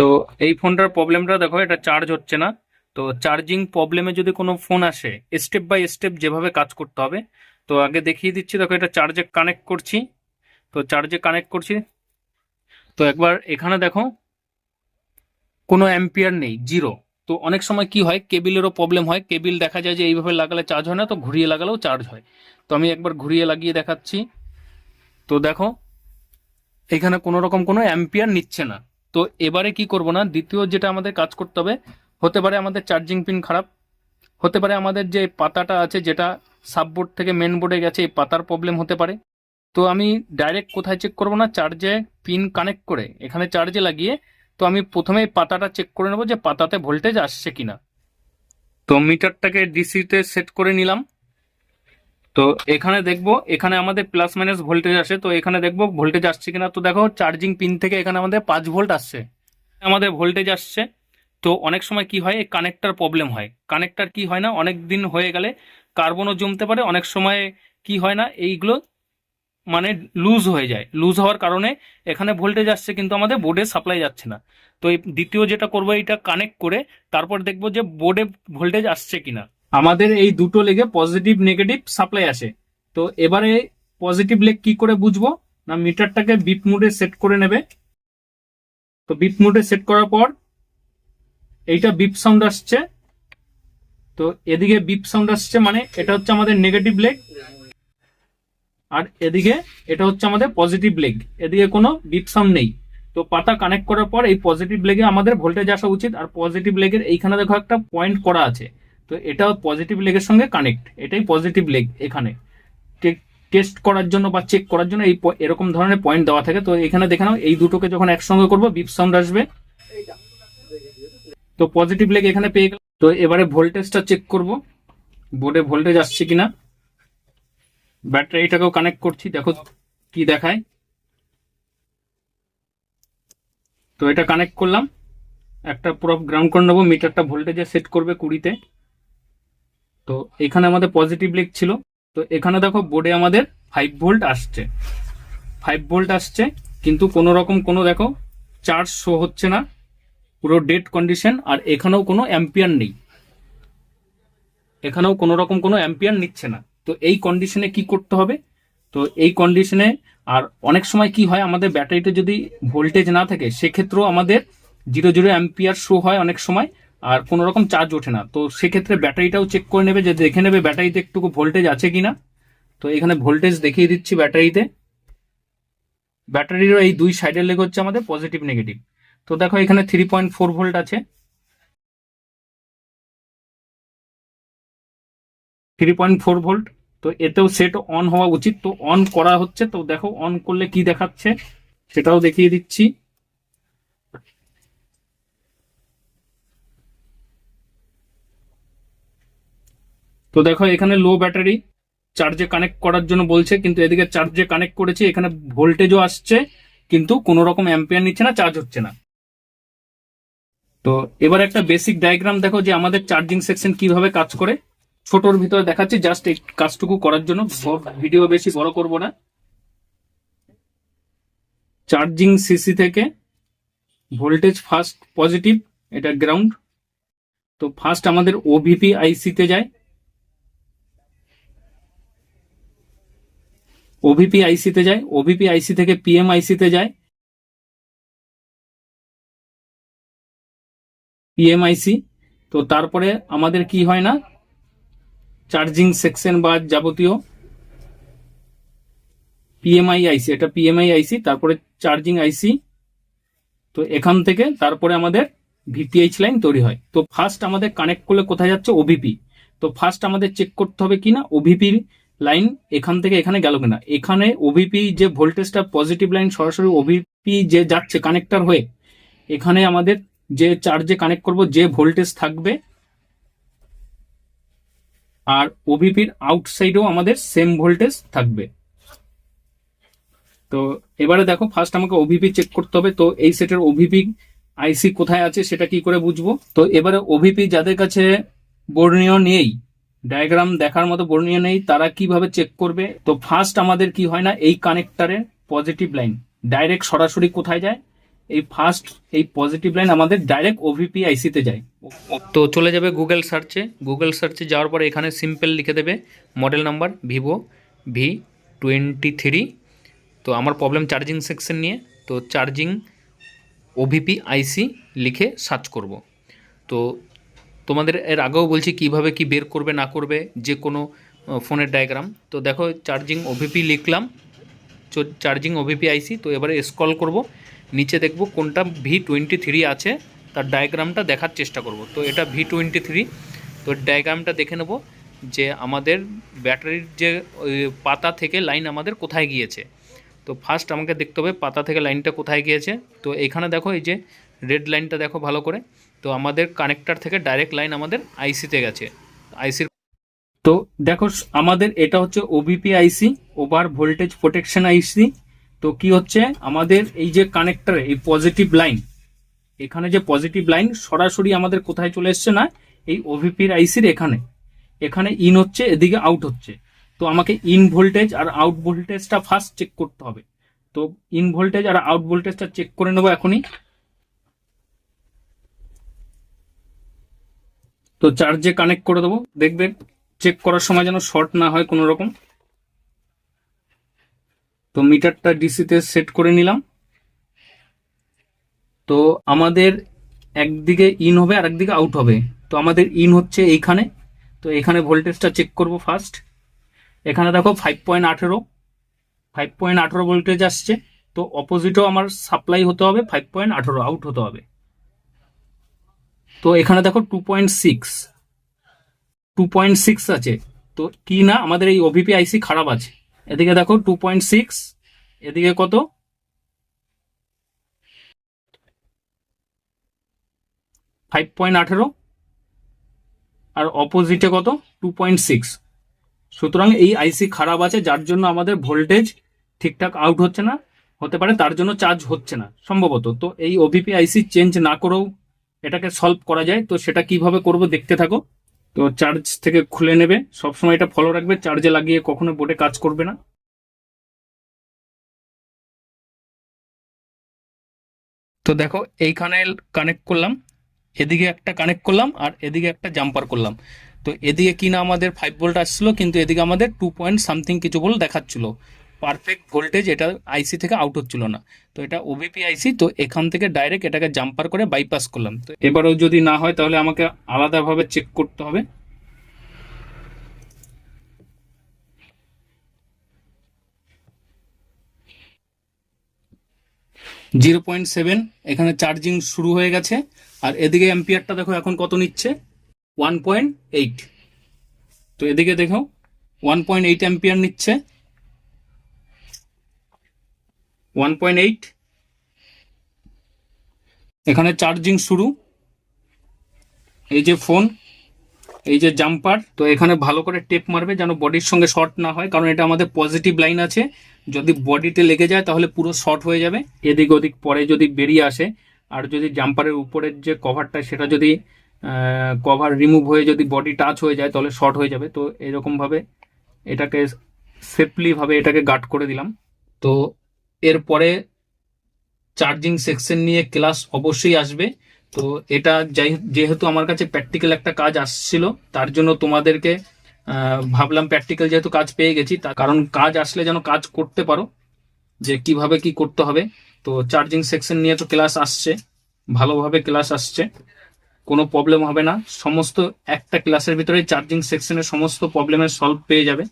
তো এই ফোনটার প্রবলেমটা দেখো, এটা চার্জ হচ্ছে না। তো চার্জিং প্রবলেমে যদি কোনো ফোন আসে স্টেপ বাই স্টেপ যেভাবে কাজ করতে হবে, তো আগে দেখিয়ে দিচ্ছি, দেখো এটা চার্জে কানেক্ট করছি। তো চার্জে কানেক্ট করছি। তো একবার এখানে দেখো, কোনো অ্যাম্পিয়ার নেই জিরো তো অনেক সময় কি হয় কেবিলেরও প্রবলেম হয়। কেবিল দেখা যায় যে এইভাবে লাগালে চার্জ হয় না, তো ঘুরিয়ে লাগালেও চার্জ হয়। তো আমি একবার ঘুরিয়ে লাগিয়ে দেখাচ্ছি। তো দেখো, এখানে কোনো রকম কোনো অ্যাম্পিয়ার নিচ্ছে না। তো এবারে কি করব না? দ্বিতীয় যেটা আমাদের কাজ করতে হবে, হতে পারে আমাদের চার্জিং পিন খারাপ, হতে পারে আমাদের যে পাতাটা আছে যেটা সাববোর্ড থেকে মেন বোর্ডে গেছে, এই পাতার প্রবলেম হতে পারে। তো আমি ডাইরেক্ট কোথায় চেক করব না? চার্জে পিন কানেক্ট করে, এখানে চার্জে লাগিয়ে, তো আমি প্রথমে পাতাটা চেক করে নেব যে পাতাতে ভোল্টেজ আসছে কিনা। তো মিটারটাকে ডিসিতে সেট করে নিলাম। তো এখানে দেখব, এখানে আমাদের প্লাস মাইনাস ভোল্টেজ আসে, তো এখানে দেখব ভোল্টেজ আসছে কিনা, তো দেখো চার্জিং পিন থেকে এখানে আমাদের পাঁচ ভোল্ট আসছে। আমাদের ভোল্টেজ আসছে, তো অনেক সময় কি হয় কানেক্টার প্রবলেম হয়। কানেক্টার কি হয় না, অনেক দিন হয়ে গেলে কার্বনও জমতে পারে, অনেক সময় কি হয় না, এইগুলো মানে লুজ হয়ে যায়। লুজ হওয়ার কারণে এখানে ভোল্টেজ আসছে, কিন্তু আমাদের বোর্ডে সাপ্লাই যাচ্ছে না। তো এই দ্বিতীয় যেটা করব এটা কানেক্ট করে তারপর দেখব যে বোর্ডে ভোল্টেজ আসছে কিনা। আমাদের এই দুটো লেগে পজিটিভ নেগেটিভ সাপ্লাই আসে। তো এবারে পজিটিভ লেগ কি করে বুঝব? না, মিটারটাকে বিপ মুডে সেট করে নেবে। তো বিপ মুডে সেট করার পর এইটা বিপ সাউন্ড আসছে। তো এদিকে বিপ সাউন্ড আসছে মানে এটা হচ্ছে আমাদের নেগেটিভ লেগ আর এদিকে এটা হচ্ছে আমাদের পজিটিভ লেগ এদিকে কোনো বিপ সাউন্ড নেই। তো পাতা কানেক্ট করার পর এই পজিটিভ লেগে আমাদের ভোল্টেজ আসা উচিত, আর পজিটিভ লেগের এইখানে দেখো একটা পয়েন্ট করা আছে। তো এটা পজিটিভ লেগের সঙ্গে কানেক্ট এটাই পজিটিভ লেগ এখানে। টেস্ট করার জন্য বা চেক করার জন্য এই এরকম ধরনের পয়েন্ট দেওয়া থাকে। তো এখানে দেখে নাও, এই দুটোকে যখন একসঙ্গে করব বিপ সাউন্ড আসবে। তো পজিটিভ লেগ এখানে পেয়ে গেল তো এবারে ভোল্টেজটা চেক করব। বোর্ডে ভোল্টেজ আসছে কিনা? ব্যাটারিটাকেও কানেক্ট করছি, দেখো কি দেখায়। তো এটা কানেক্ট করলাম। একটা পুরো গ্রাউন্ড করে নেব মিটারটা ভোল্টেজে সেট করবে কুড়িতে। তো এখানে আমাদের পজিটিভ লেগ ছিল। তো এখানে দেখো বোর্ডে আমাদের ফাইভ ভোল্ট আসছে। ফাইভ ভোল্ট আসছে, কিন্তু কোনো রকম কোনো দেখো চার্জ শো হচ্ছে না। পুরো ডেড কন্ডিশন আর এখানেও কোনো অ্যাম্পিয়ার নেই। এখানেও কোনো রকম কোনো অ্যাম্পিয়ার নিচ্ছে না। তো এই কন্ডিশনে কি করতে হবে? তো এই কন্ডিশনে আর অনেক সময় কি হয়, আমাদের ব্যাটারিতে যদি ভোল্টেজ না থাকে, সেক্ষেত্রেও আমাদের জিরো জিরো অ্যাম্পিয়ার শো হয় অনেক সময়। আর কোনো রকম চার্জ ওঠে না। তো সেক্ষেত্রে ব্যাটারিটাও চেক করে নেবে যে দেখে নেবে ব্যাটারিতে একটুকু ভোল্টেজ আছে কিনা। তো এখানে ভোল্টেজ দেখিয়ে দিচ্ছি ব্যাটারিতে। ব্যাটারিরও এই দুই সাইডের লেগ হচ্ছে আমাদের পজিটিভ নেগেটিভ তো দেখো এখানে থ্রি পয়েন্ট ফোর ভোল্ট আছে। থ্রি পয়েন্ট ফোর ভোল্ট তো এতেও সেট অন হওয়া উচিত। তো অন করা হচ্ছে। তো দেখো অন করলে কি দেখাচ্ছে? সেটাও দেখিয়ে দিচ্ছি। তো দেখো, এখানে লো ব্যাটারি চার্জে কানেক্ট করার জন্য বলছে, কিন্তু এদিকে চার্জে কানেক্ট করেছি, এখানে ভোল্টেজও আসছে, কিন্তু কোনো রকম অ্যাম্পিয়ার নিচ্ছে না চার্জ হচ্ছে না। তো এবার একটা বেসিক ডায়াগ্রাম দেখো যে আমাদের চার্জিং সেকশন কীভাবে কাজ করে। ছোটর ভিতরে দেখাচ্ছি জাস্ট এই কাজটুকু করার জন্য ভিডিও বেশি বড় করব না। চার্জিং সিসি থেকে ভোল্টেজ ফার্স্ট পজিটিভ এটা গ্রাউন্ড তো ফার্স্ট আমাদের ওভিপি আইসিতে যায়। ওভিপি আইসিতে যায় ওভিপি আইসি থেকে পিএম আইসিতে যায়। পিএমআইসি তো তারপরে আমাদের কি হয় না? চার্জিং সেকশন বা যাবতীয় পিএমআই আইসি এটা পিএমআই আইসি তারপরে চার্জিং আইসি তো এখান থেকে তারপরে আমাদের ভিপিএইচ লাইন তৈরি হয়। তো ফার্স্ট আমাদের কানেক্ট করলে কোথায় যাচ্ছে? ওভিপি তো ফার্স্ট আমাদের চেক করতে হবে কিনা ওভিপি লাইন এখান থেকে এখানে গেল কিনা? এখানে ওভিপি যে ভোল্টেজটা পজিটিভ লাইন সরাসরি ওভিপি যে যাচ্ছে কানেক্টার হয়ে, এখানে আমাদের যে চার্জে কানেক্ট করব, যে ভোল্টেজ থাকবে, আর ওভিপির আউটসাইডেও আমাদের সেম ভোল্টেজ থাকবে। তো এবারে দেখো ফার্স্ট আমাকে ওভিপি চেক করতে হবে। তো এই সেটের ওভিপি আইসি কোথায় আছে, সেটা কি করে বুঝব? তো এবারে ওভিপি যাদের কাছে বর্ণীয় নেই ডায়াগ্রাম দেখার মতো বর্ণীয় নেই, তারা কীভাবে চেক করবে? তো ফার্স্ট আমাদের কি হয় না, এই কানেক্টারের পজিটিভ লাইন ডাইরেক্ট সরাসরি কোথায় যায়? এই ফার্স্ট এই পজিটিভ লাইন আমাদের ডাইরেক্ট ওভিপি আইসিতে যায়। তো চলে যাবে গুগল সার্চে গুগল সার্চে যাওয়ার পরে এখানে সিম্পল লিখে দেবে model number Vivo V twenty three তো আমার প্রবলেম চার্জিং সেকশন নিয়ে, তো চার্জিং ওভিপি আইসি লিখে সার্চ করব। তো তোমাদের এর আগেও বলছি কীভাবে কি বের করবে, না করবে, যে কোনো ফোনের ডায়াগ্রাম তো দেখো চার্জিং ওভিপি লিখলাম। চার্জিং ওভিপি আইসি তো এবারে স্ক্রল করব। নিচে দেখব কোনটা ভি টোয়েন্টি থ্রি আছে, তার ডায়াগ্রামটা দেখার চেষ্টা করব। তো এটা ভি টোয়েন্টি থ্রি তো ডায়াগ্রামটা দেখে নেব যে আমাদের ব্যাটারির যে পাতা থেকে লাইন আমাদের কোথায় গিয়েছে। তো ফার্স্ট আমাকে দেখতে হবে পাতা থেকে লাইনটা কোথায় গিয়েছে। তো এখানে দেখো এই যে রেড লাইনটা দেখো ভালো করে। তো আমাদের কানেক্টার থেকে ডাইরেক্ট লাইন আমাদের আইসিতে গেছে। আইসির তো দেখো, আমাদের এটা হচ্ছে OVP IC over voltage protection IC তো কি হচ্ছে, আমাদের এই যে কানেক্টরে এই পজিটিভ লাইন এখানে যে পজিটিভ লাইন সরাসরি আমাদের কোথায় চলে এসছে না, এই ওভিপির আইসির এখানে। এখানে ইন হচ্ছে, এদিকে আউট হচ্ছে। তো আমাকে ইন ভোল্টেজ আর আউট ভোল্টেজটা ফার্স্ট চেক করতে হবে। তো ইন ভোল্টেজ আর আউট ভোল্টেজটা চেক করে নেব এখনই। তো চার্জে কানেক্ট করে দেবো। দেখবেন চেক করার সময় যেন শর্ট না হয় কোনো রকম। তো মিটারটা ডিসিতে সেট করে নিলাম। তো আমাদের একদিকে ইন হবে আর একদিকে আউট হবে। তো আমাদের ইন হচ্ছে এইখানে। তো এখানে ভোল্টেজটা চেক করব ফার্স্ট এখানে দেখো ফাইভ পয়েন্ট আঠেরো। ফাইভ পয়েন্ট আঠেরো ভোল্টেজ আসছে। তো অপোজিটও আমার সাপ্লাই হতে হবে ফাইভ পয়েন্ট আঠেরো আউট হতে হবে। তো এখানে দেখো two point six two point six আছে। তো কি না, আমাদের এই ওভিপি আইসি খারাপ আছে। এদিকে দেখো টু পয়েন্ট সিক্স এদিকে কত? ফাইভ পয়েন্ট আঠেরো। আর অপোজিটে কত? টু পয়েন্ট সিক্স সুতরাং এই আইসি খারাপ আছে, যার জন্য আমাদের ভোল্টেজ ঠিকঠাক আউট হচ্ছে না। হতে পারে তার জন্য চার্জ হচ্ছে না, সম্ভবত। তো এই ওভিপি আইসি চেঞ্জ না করেও এটাকে সলভ করা যায়। তো সেটা কীভাবে করব দেখতে থাকো। তো চার্জ থেকে খুলে নেবে। সবসময় এটা ফলো রাখবে। চার্জে লাগিয়ে কখনো বোর্ডে কাজ করবে না। তো দেখো, এইখানে কানেক্ট করলাম। এদিকে একটা কানেক্ট করলাম আর এদিকে একটা জাম্পার করলাম। তো এদিকে কিনা আমাদের ফাইভ ভোল্ট আসছিল, কিন্তু এদিকে আমাদের টু পয়েন্ট সামথিং কিছু ভোল্ট দেখাচ্ছিল। পারফেক্ট ভোল্টেজ এটা আইসি থেকে আউট হচ্ছিল না। তো এটা ওবিপি আইসি তো এখান থেকে ডাইরেক্ট এটাকে জাম্পার করে বাইপাস করলাম। তো এবারেও যদি না হয়, তাহলে আমাকে আলাদাভাবে চেক করতে হবে। জিরো পয়েন্ট সেভেন এখানে চার্জিং শুরু হয়ে গেছে। আর এদিকে অ্যাম্পিয়ারটা দেখো এখন কত নিচ্ছে? ওয়ান পয়েন্ট এইট তো এদিকে দেখো ওয়ান পয়েন্ট এইট অ্যাম্পিয়ার নিচ্ছে। ওয়ান পয়েন্ট এইট এখানে চার্জিং শুরু। এই যে ফোন এই যে জাম্পার তো এখানে ভালো করে টেপ মারবে যেন বডির সঙ্গে শর্ট না হয়, কারণ এটা আমাদের পজিটিভ লাইন আছে। যদি বডিতে লেগে যায় তাহলে পুরো শর্ট হয়ে যাবে। এদিক ওদিক পরে যদি বেরিয়ে আসে, আর যদি জাম্পারের উপরের যে কভারটা সেটা যদি কভার রিমুভ হয়ে যদি বডি টাচ হয়ে যায়, তাহলে শর্ট হয়ে যাবে। তো এরকমভাবে এটাকে সেফলিভাবে এটাকে গার্ড করে দিলাম। তো এরপরে চার্জিং সেকশন নিয়ে ক্লাস অবশ্যই আসবে। তো এটা যেহেতু আমার কাছে প্র্যাকটিক্যাল একটা কাজ আসছিল, তার জন্য তোমাদেরকে ভাবলাম প্র্যাকটিক্যাল যেহেতু কাজ পেয়ে গেছি তার কারণ কাজ আসলে যেন কাজ করতে পারো, যে কীভাবে কি করতে হবে। তো চার্জিং সেকশন নিয়ে তো ক্লাস আসছে, ভালোভাবে ক্লাস আসছে, কোনো প্রবলেম হবে না। সমস্ত একটা ক্লাসের ভিতরে চার্জিং সেকশনের সমস্ত প্রবলেমের সলভ পেয়ে যাবে।